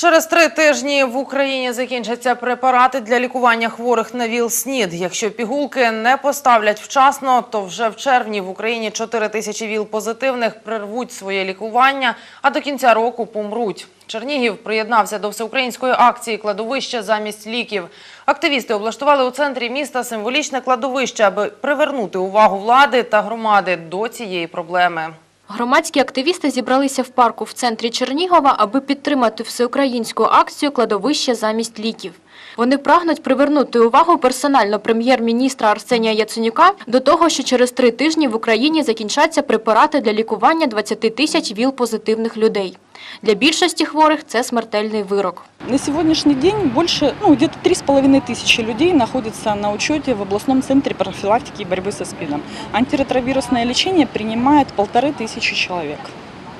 Через три тижні в Україні закінчаться препарати для лікування хворих на ВІЛ-СНІД. Якщо пігулки не поставлять вчасно, то вже в червні в Україні 4 тисячі ВІЛ-позитивних прервуть своє лікування, а до кінця року помруть. Чернігів приєднався до всеукраїнської акції «Кладовище замість ліків». Активісти облаштували у центрі міста символічне кладовище, аби привернути увагу влади та громади до цієї проблеми. Громадські активісти зібралися в парку в центрі Чернігова, аби підтримати всеукраїнську акцію «Кладовище замість ліків». Вони прагнуть привернути увагу персонально прем'єр-міністра Арсенія Яценюка до того, що через три тижні в Україні закінчаться препарати для лікування 20 тисяч ВІЛ-позитивних людей. Для більшості хворих це смертельний вирок. На сегодняшний день больше, ну, где-то три с половиной тысячи людей находятся на учете в областном центре профилактики и борьбы со СПИДом. Антиретровирусное лечение принимает полторы тысячи человек.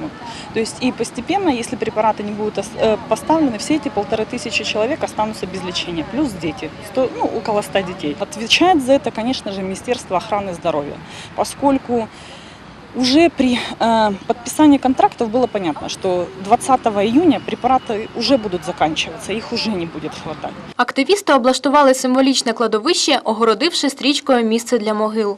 Вот. То есть и постепенно, если препараты не будут ос- э, поставлены, все эти полторы тысячи человек останутся без лечения. Плюс дети, сто- ну, около 100 детей. Отвечает за это, конечно же, Министерство охраны здоровья, поскольку уже при э, подписании контрактов было понятно, что 20 июня препараты уже будут заканчиваться, их уже не будет хватать. Активісти облаштували символічне кладовище, огородивши стрічкою місце для могил.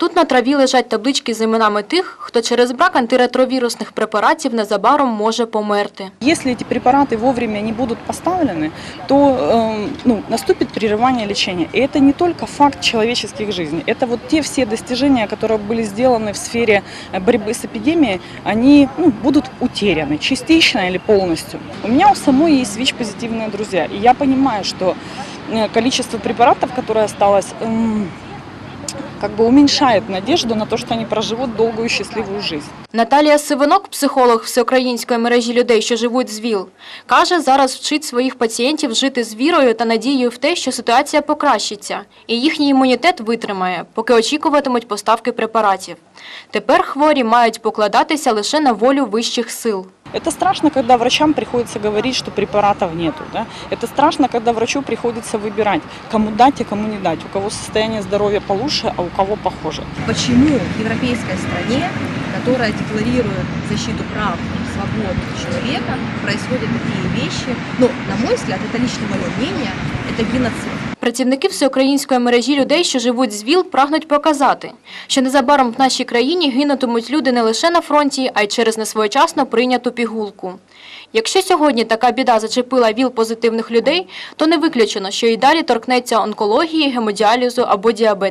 Тут на траві лежать таблички з іменами тих, хто через брак антиретровірусних препаратів незабаром може померти. Если эти препараты вовремя не будут поставлены, то э, ну, наступит прерывание лечения. И это не только факт человеческих жизней, это вот те все достижения, которые были сделаны в сфере э, борьбы с эпидемией, они ну, будут утеряны частично или полностью. У меня у самой есть ВИЧ-позитивные друзья, и я понимаю, что э, количество препаратов, которое осталось, м, как бы уменьшает надежду на то, что они проживут долгую счастливую жизнь. Наталія Сивонок, психолог всеукраїнської мережі людей, що живуть з ВІЛ, каже, зараз вчить своїх пацієнтів жити з вірою та надією в те, що ситуація покращиться, і їхній імунітет витримає, поки очікуватимуть поставки препаратів. Тепер хворі мають покладатися лише на волю вищих сил. Это страшно, когда врачам приходится говорить, что препаратов нету. Да? Это страшно, когда врачу приходится выбирать, кому дать и кому не дать, у кого состояние здоровья получше, а у кого похуже. почему в европейской стране, которая декларирует защиту прав и свобод человека, происходят такие вещи. Ну, на мой взгляд, это лично мое мнение, это геноцид. Працівники всеукраїнської мережі людей, що живуть з ВІЛ, прагнуть показати, що незабаром в нашій країні гинутимуть люди не лише на фронті, а й через несвоєчасно прийняту пігулку. Якщо сьогодні така біда зачепила ВІЛ-позитивних людей, то не виключено, що і далі торкнеться онкології, гемодіалізу або діабету.